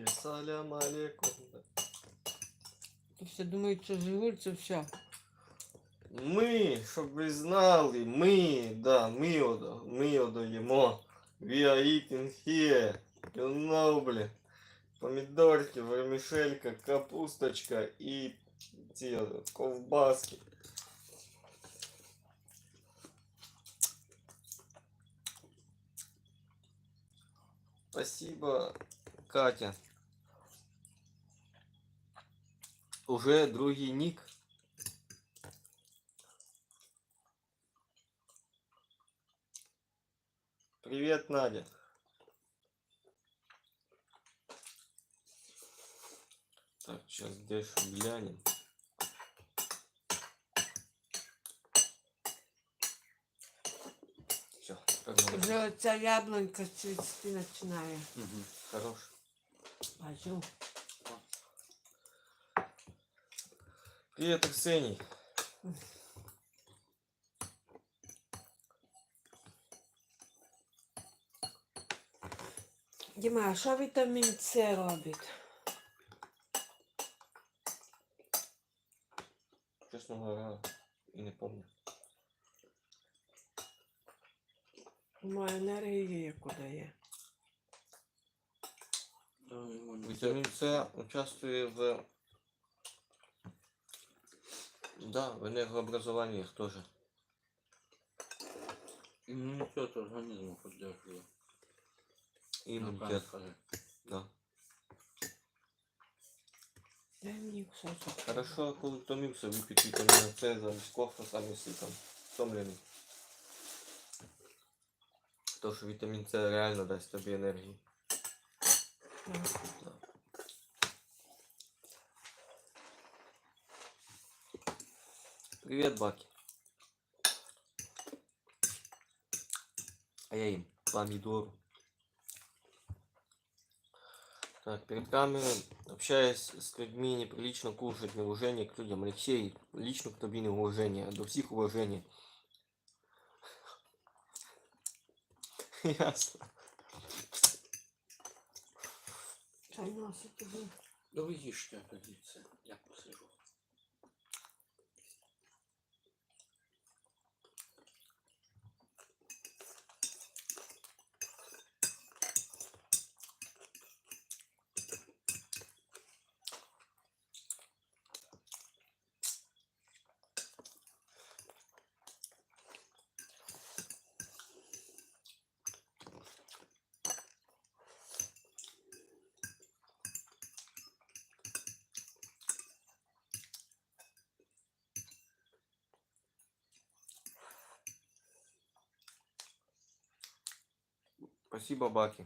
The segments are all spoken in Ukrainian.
Всі салям алейкум. То все думають, що Жигуль це все. Ми, щоб ви знали, ми, да, ми, одо, ми одаємо. We are eating here. You know, блін. Помідорки, вермішелька, капусточка і ці от, ковбаски. Спасибо, Катя. Уже другий нік. Привет, Надя. Так, сейчас дальше глянем. Все, Вже оця яблунька цвісти починає. Угу, хорош. Бачу. Привет, Арсений. Діма, а що вітамін С робить? Честно говоря, и не помню. Моя енергія яку дає. Витамин С участвует в... Да, в энергообразованиях тоже. Імунітет організму піддержує. И иммунитет. напевно. Да. Хорошо, коли втомився випити вітаміна С замість кофе, сам якщо там втомлений. То, що вітамін С реально дасть тобі енергії. Так. Привет, Баки. А я им помидору. Так, перед камерой, общаясь с людьми, неприлично кушать неуважение к людям. Алексей, лично к тобі неуважение, а до всіх уважение. Ясно. Чай носить тобі. Да ви їжте тоді це, я посижу. Спасибо, Баки.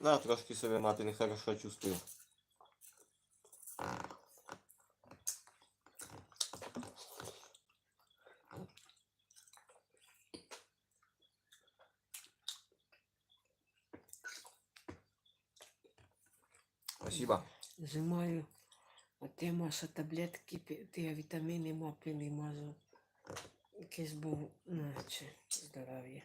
Да, трошки себе мати нехорошо чувствую. Спасибо. Зимою я можу таблетки я вітаміни мопили можу. Якийсь був, наче, здоров'я.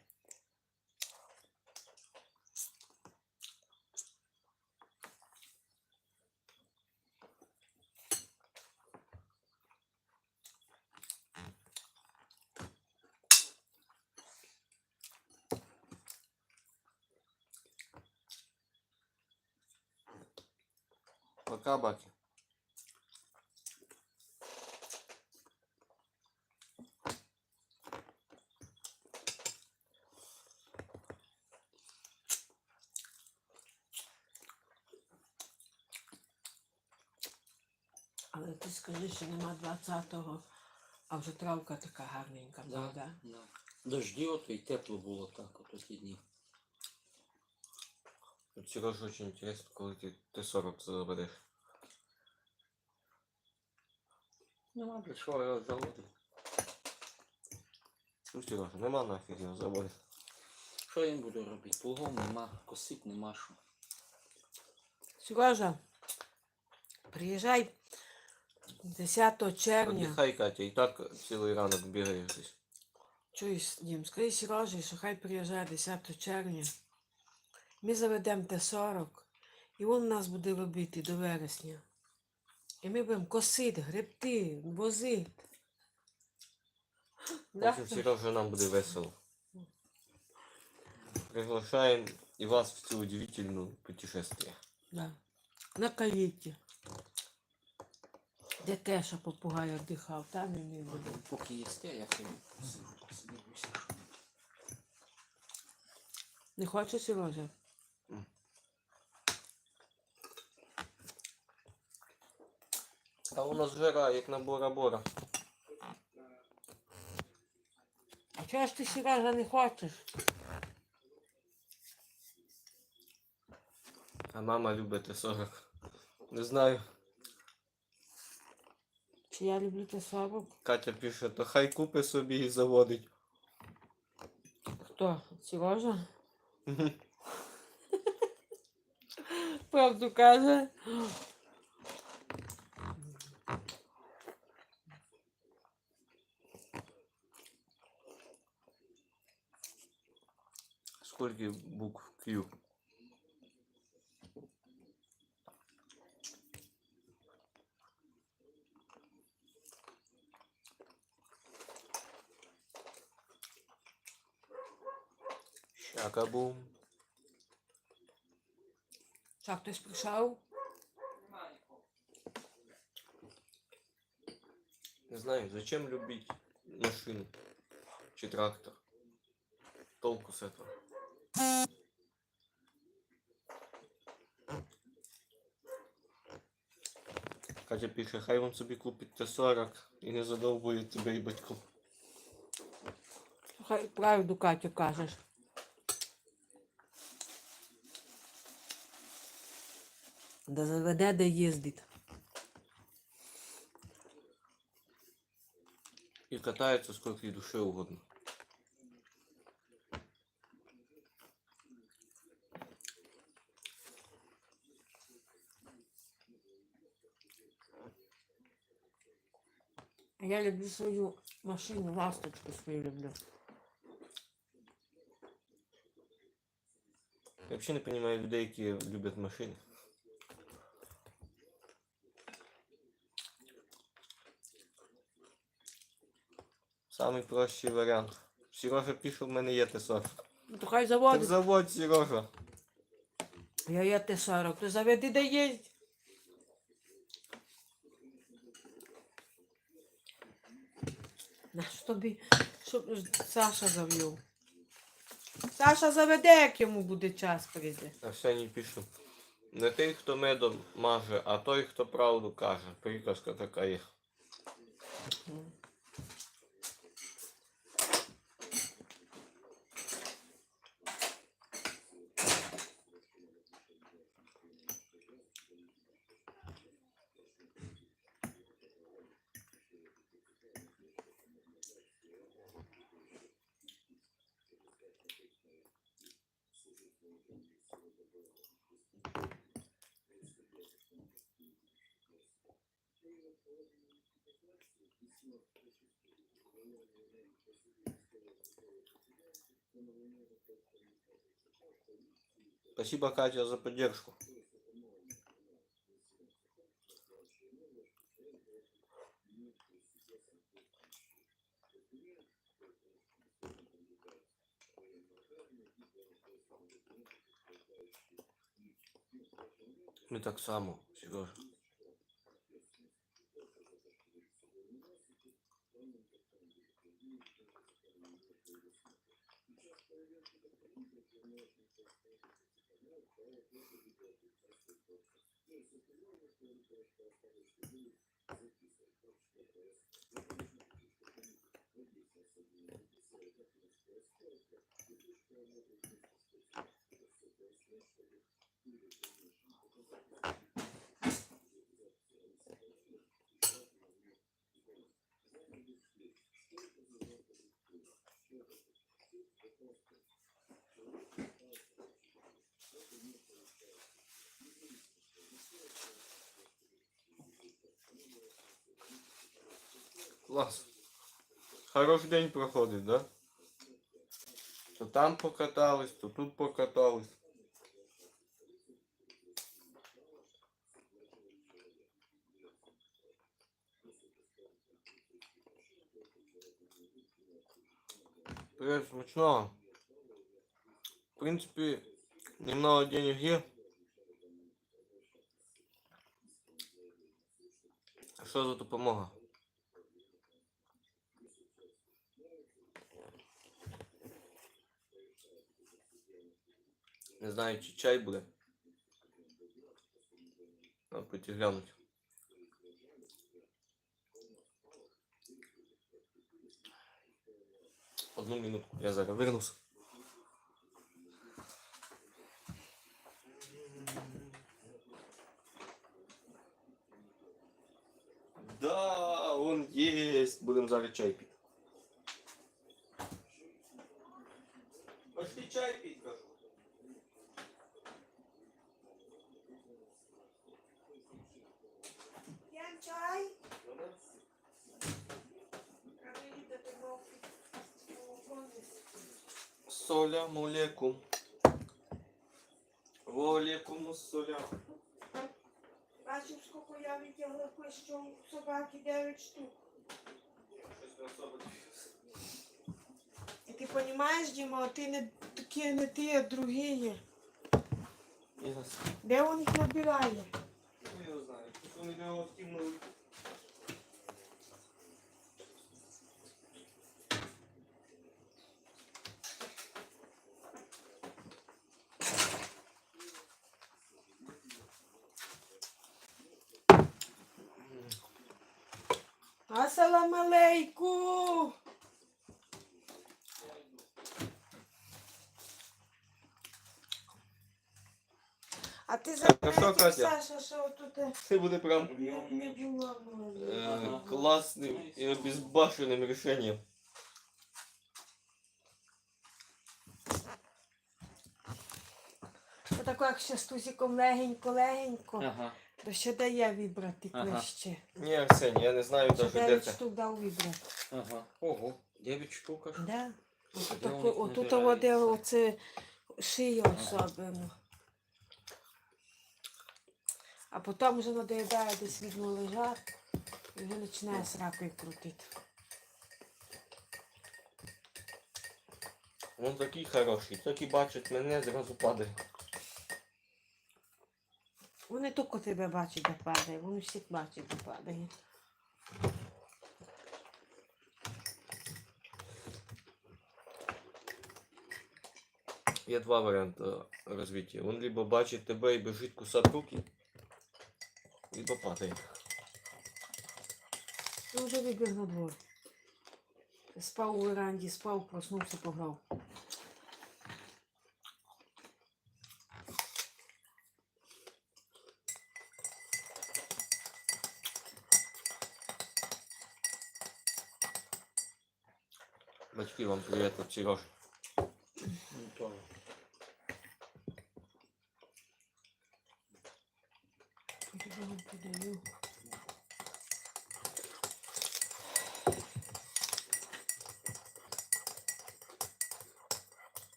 Пока, Баки. Але ти скажи, що нема 20-го, а вже травка така гарненька, правда? Да. Дожді ото і тепло було так, ото ті дні. Сережа очень интересно, коли ти Т-40 забереш. Нема для чого його заводити. Ну, Сережа, нема нафіг його заводити. Що я їм буду робити? Плугом нема, косить нема що. Сережа, приїжджай 10 червня. Отдихай, Катя, і так цілий ранок бігаєш десь. Чуєш, Дім, скажи Сережі, що хай приїжджає 10 червня. Ми заведемо Т-40 І він нас буде робити до вересня. І ми будемо косити, гребти, возити. Да? общем, Сережа, нам буде весело. Приглашаем и вас в цю удивительную путешествие. Да. На каїті. Де Кеша попугай віддихав, там і ми будемо. Поки їсти, я собі посидився. Не хочеш, Сережа? А у нас жара, як на бора-бора. А чого ж ти, Сережа, не хочеш? А мама любить Т-40. Не знаю. Чи я люблю те 40? Катя пише, то хай купи собі і заводить. Хто? Сережа? Правду каже. Скільки букв Q? Шакабум. Що, хтось прийшов? Не знаю, зачем любить машину? Чи трактор? Толку с этого? Катя пише, хай він собі купить Т-40 і не задовбує тебе і батьку. Хай правду Катю кажеш. Да заведе, де їздить. І катається скільки душі угодно. Я люблю свою машину, ласточку свою люблю. Я взагалі не розумію людей, які люблять машини. Самий простий варіант. Сережа пише, в мене є Т-40. Ну то хай Так заводить. заводь, Сережа. Я є Т-40, то заведи, де їздить. На що тобі, щоб Саша завів? Саша заведе, як йому буде час прийде. Арсеній пише. Не той, хто медом маже, а той, хто правду каже. Приказка така є. Спасибо, Катя, за поддержку. Ми так само, Сережа. клас. Хороший день проходит, да? То там покатались, то тут покатались. Привет, смешно. В принципе, немного денег есть. Что за допомога? Не знаю, чи чай буде. Надо пойти глянуть. Одну минутку, я зараз вернусь. Да, он есть. Будем зараз чай пить. Пошли чай пить, чай. Солям алейкум. Волейкум солям. Бачив, скільки я витягла клещом собаки 9 штук. І ти розумієш, Діма, ти не такі не ті, а другі є. Де він їх набирає? Не знаю. Тут вони його втягнули. Асалам ти Так, а що, заметив, Катя? Саша, що тут е, Це буде прям не було. э, классным и обезбашенным решением. Отако, як ще з тузиком легенько-легенько, Ага. то ще дає вибрати Ага. клеще. Не, Арсений, я не знаю Ще даже де 9 це. штук дав вибрати. Ага. Ого. 9 штук аж. Да. А Отут, де тако- вони отут набираються? воде оце шия особливо. А потім вже надоїдає десь відно лежати і вже починає сракою крутити. Він такий хороший, тільки бачить мене, зразу падає. Вони тільки тебе бачать, де падає, вони всіх бачать, де падає. Є два варіанти розвиття. Він либо бачить тебе і біжить кусати руки, либо падає. Він вже вибіг на двор. Спав у веранді, спав, проснувся, пограв. Батьки вам привіт від Сережі.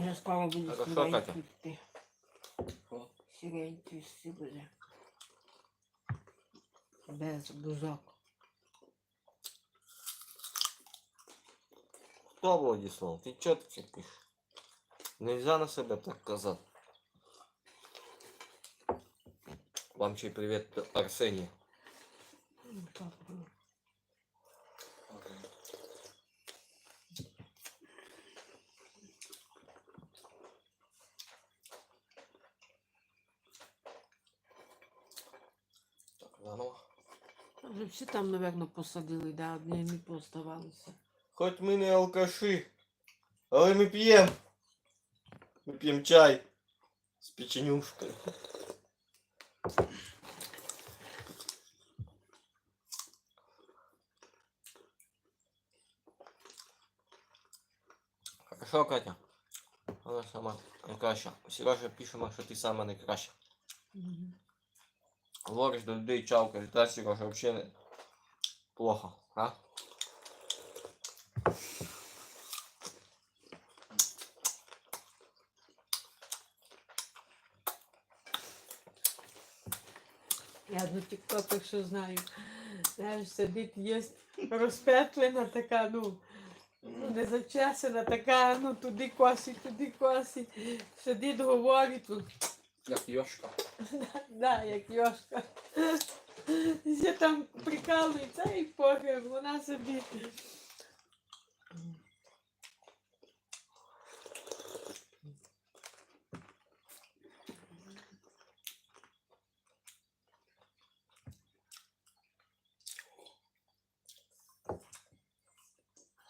Я скоро буду Хорошо, сюди Катя. йти. О. Сіренький буде. Без бузок. Хто Владислав? Ти чого таке пишеш? Нельзя на себе так казати. Вам ще й привіт Арсенія. Так. Вже всі там, напевно, посадили, да, одні не поставалися. Хоч ми не алкаші, але ми п'ємо. Ми п'ємо чай з печенюшкою. Хорошо, Катя. Вона сама найкраща. Сережа пишемо, що ти сама найкраща. Мгм. Говоришь до людей чавкаешь, да, Сережа, вообще плохо, а? Я до тіктоках що знаю. Знаєш, сидить, є розпетлена така, ну, ну, не зачесана така, ну туди косить, туди косить. Сидить, говорить. Як йошка. да, як Йошка. Все там прикалується і похер, вона собі.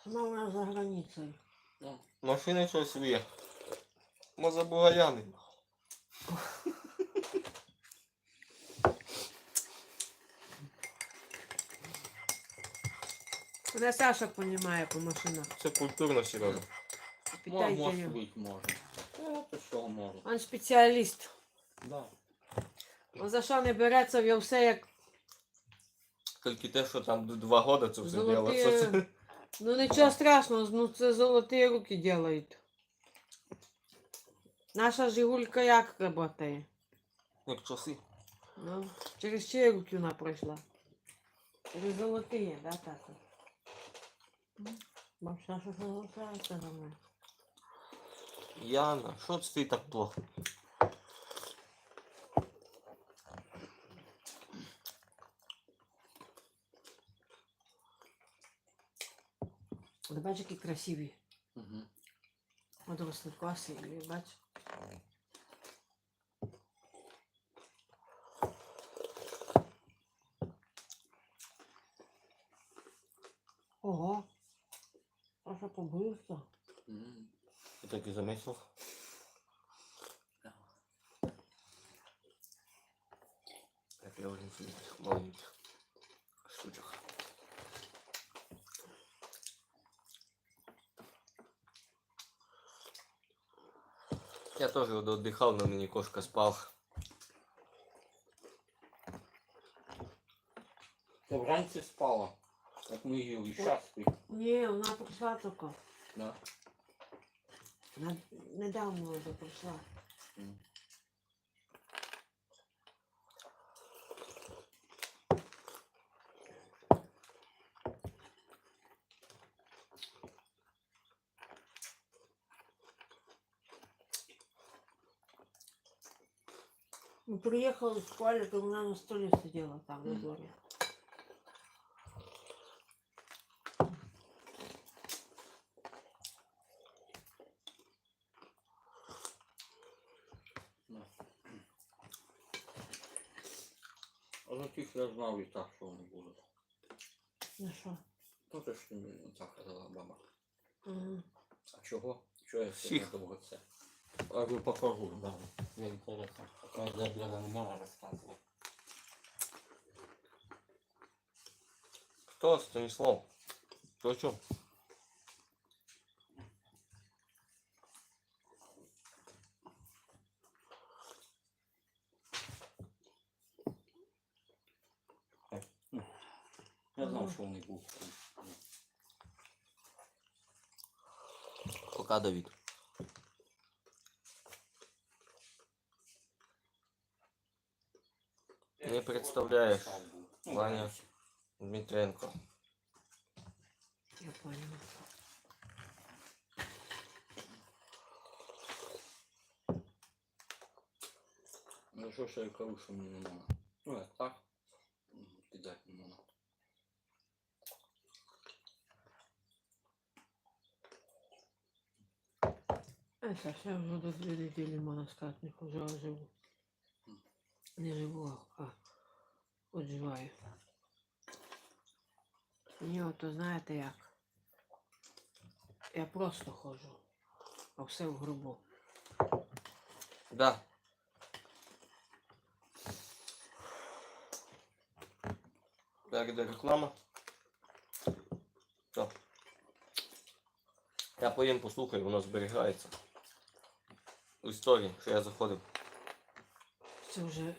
Вона за границею. Ну, Машини щось є. Може бугаяни. Вона Саша понімає по машинах. Це культурно Сережа. може його. бути, може. Та то що може. Він спеціаліст. Да. Он за що не береться, він все як. Тільки те, що там д- два года це все Золоті- діло. Це, це... Ну нічого страшного, ну це золоті руки делають. Наша Жигулька як працює? Як часи. Ну, через чиї руки вона пройшла? Через золоті, да, тато? Бабша, що це за мене? Яна, що це ти так плохо? Бачиш, які красиві. Угу. Одросли коси, і бач. Ого. Саша побився. Угу. Ти так і замислив? Так я вже не маленьких Я тоже вот отдыхал, но мне кошка спал. Ти вранці спала. Як ми їли, і щас спить. Ні, вона прийшла тільки. Да. Вона недавно вже прийшла. М. Ми приїхали в школі, то вона на столі сиділа там на дворі. Да. Але тільки я знав і так, що вони будуть. Ну що? То те, що мені так казала баба. Ага. А чого? Чого я Всіх. сьогодні довго це? Я ви покажу, да. Я інтересно. Така я для не можу розказувати. Кто Станислав? Ты о чем? Я знав, Ага. що вони будуть. Пока, Давид. Не представляешь, Ну, Ваня. Дмитренко. Я поняла. Ну що ж я кажу, що мені не можна. Ну як так? М, Кидати не можна. А Саша, я вже до дві неділі, можна сказати, не хожу, а живу. Не живу, а відживаю. Мені ото знаєте як? Я просто ходжу, а все в грубу. Да. Так, де реклама. Все. Я поїм послухаю, воно зберігається. У історії, що я заходив. Це вже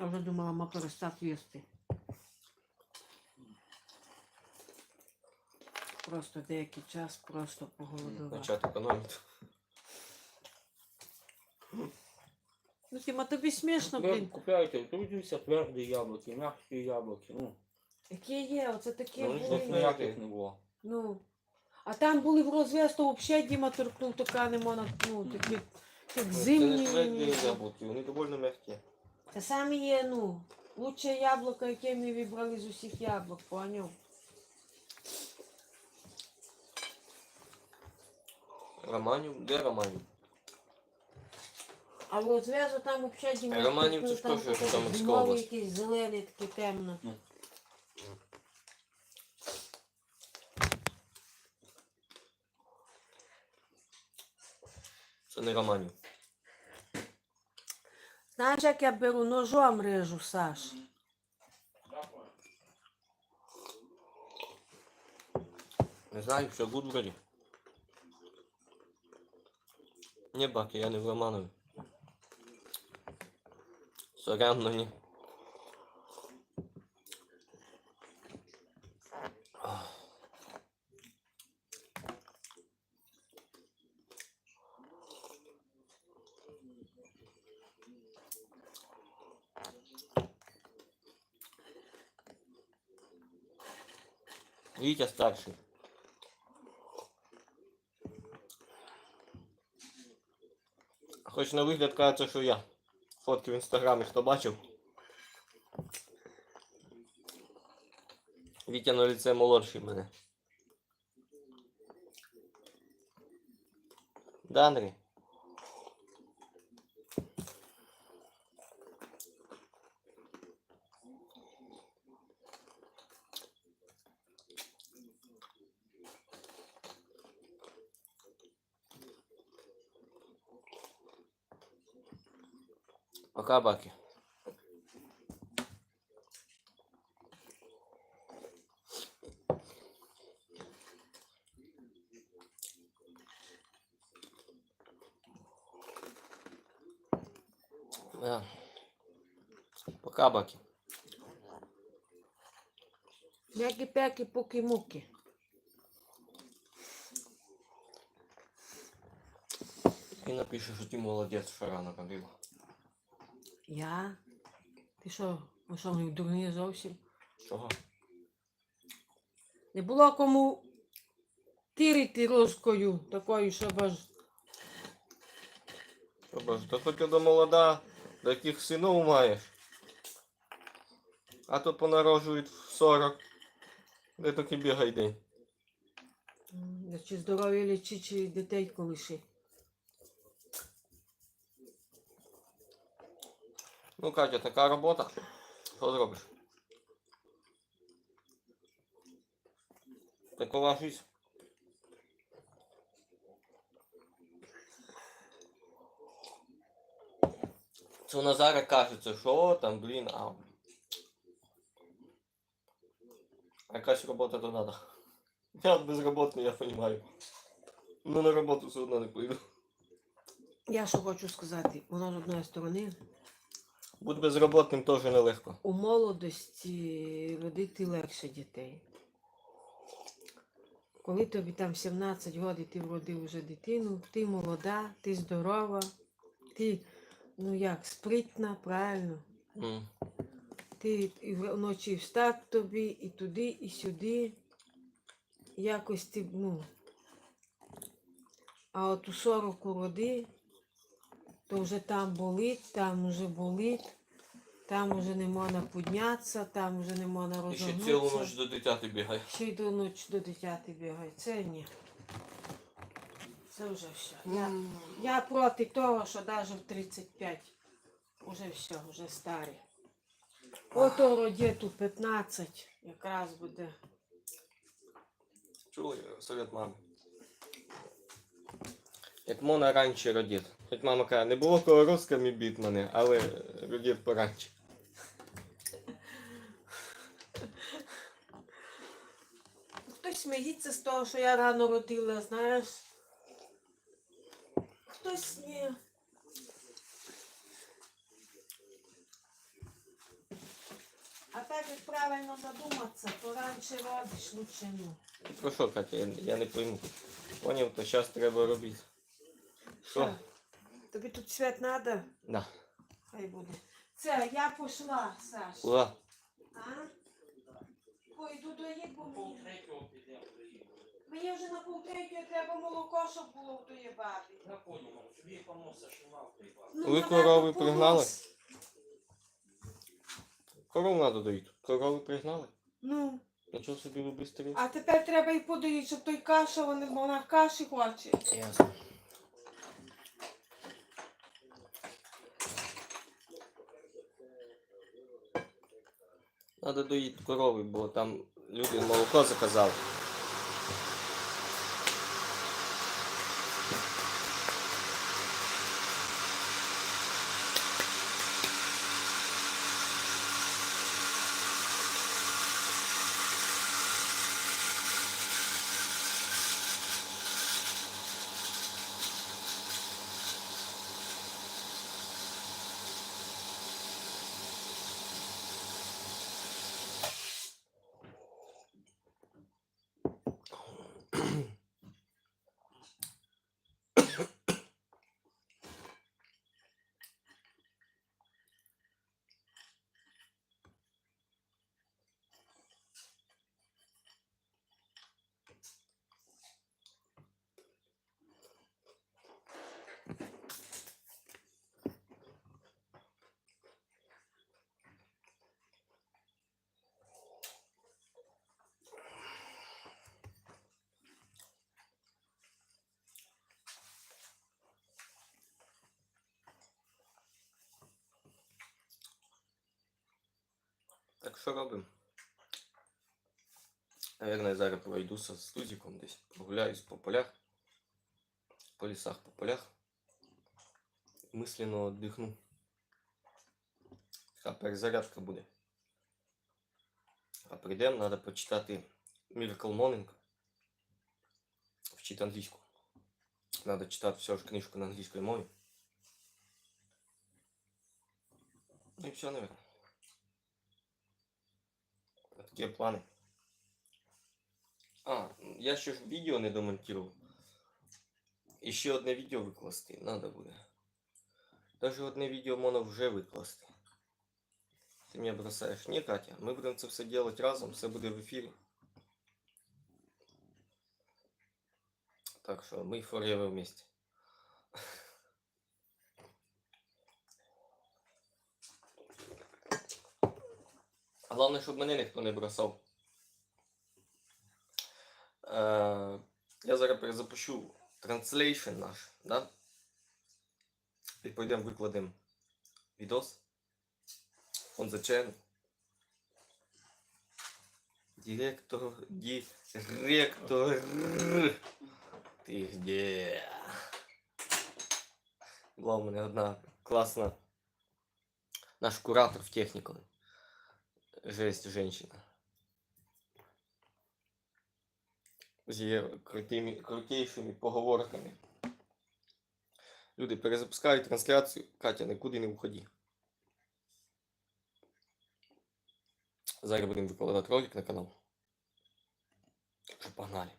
Я вже думала, ма перестати їсти. Просто деякий час просто поголодувала. Почати економити. Ну, Тіма, тобі смішно, Тепер блін. Купляйте, дивіться тверді яблуки, м'які яблуки. Ну, Які є, оце такі Ну, щоб були. ніхто ніяких не було. Ну. А там були в розв'яз, то взагалі Діма торкнув, така не можна, ну, такі, як Це не тверді яблуки, вони доволі м'які. Це самі є, ну, лучше яблуко, яке ми вибрали з усіх яблук, поняв? Романів? Де Романів? А в розв'язу там взагалі Діма Романів це ж теж Житомирська зимове область. якесь зелене, таке темне. Це не Романів. Знаєш, як я беру ножом режу, Саш? Не знаю, все гуд вроде. Не баки, я не в. Сорян, но ні. Вітя старший. Хоч на вигляд кажеться, що я. Фотки в інстаграмі хто бачив. Вітя на лице молодший мене. Да, Андрій? Пока, Баки. Да. Пока, Баки. Мякі-пякі, пуки-муки. І напише, що ти молодець, що рано робила. Я? Ти що, ви що, ми дурні зовсім? Чого? Не було кому тирити рожкою такою, щоб аж Що боже, то хоч до молода, до яких синів маєш. А то понарожують в 40. Де таки бігай день. чи здоров'я лічить, чи дітей колиши. Ну, Катя, така робота. Що зробиш? Такова жизнь. Це у Назара кажеться, що там, блін, а. Якась робота то надо. Я от безработний, я розумію. Ну на роботу все одно не поїду. Я що хочу сказати, воно з одної сторони, Бути безробітним теж нелегко. у молодості родити легше дітей. Коли тобі там 17 років ти вродив вже дитину, ти молода, ти здорова, ти, ну як, спритна, правильно. М. Ти і вночі встав тобі, і туди, і сюди. Якось ти, ну. А от у 40 роди, то вже там болить, там вже болить, там вже не можна піднятися, там вже не можна І ще цілу ніч до дитяти бігає. Ще й до ночі до дитяти бігає. Це ні. Це вже все. Я, я проти того, що навіть в 35 вже все, вже старі. Ото родіту 15 якраз буде. Чули совет мами. Як можна раніше родити. Хоч мама каже, не було кого русскими бід мене, але родив поранче. Хтось сміється з того, що я рано родила, знаєш. Хтось ні. так як правильно задуматися, то раніше родиш, лучше ну. Про що, Катя, я, я не пойму. Поняв, то зараз треба робити. Що? Тобі тут свят треба? Да. Хай буде. Це, я пішла, Саш. Ура. А? Ой, йду до їх, бо мені... Мені вже на полтретього треба молоко, щоб було в тої бабі. Я понял, собі помося, що мав Ну, Ви корови пригнали? Корову треба доїти. Корови пригнали? Ну, Нічого собі ви бистрі. а тепер треба їй подоїти, щоб той каша, вона, вона каші хоче. Ясно. Надо доїти корови, бо там люди молоко заказали. Так що робимо? Наверное, я зараз пройдуся з Тузиком десь, прогуляюсь по полях, по лісах, по полях. Мислено віддихну. Така перезарядка буде. А прийдемо, треба почитати Miracle Morning. Вчити англійську. Надо читати всю ж книжку на англійській мові. Ну і все, наверное. Такі плани. А, я ще ж відео не домонтував. І ще одне відео викласти надо буде. Даже одне відео можна вже викласти. Ти мене бросаєш. Ні, Катя, ми будемо це все робити разом, все буде в ефірі. Так що ми forever вместе. Головне, щоб мене ніхто не бросав. Е, я зараз перезапущу транслейшн наш, да? І пойдемо викладемо відос. Он channel. Директор, директор. Ти где? Була у мене одна класна. Наш куратор в технікумі. Жесть, женщина. З її крутими, крутейшими поговорками. Люди перезапускають трансляцію. Катя, нікуди не уходи. Зараз будемо викладати ролик на канал. Так що погнали.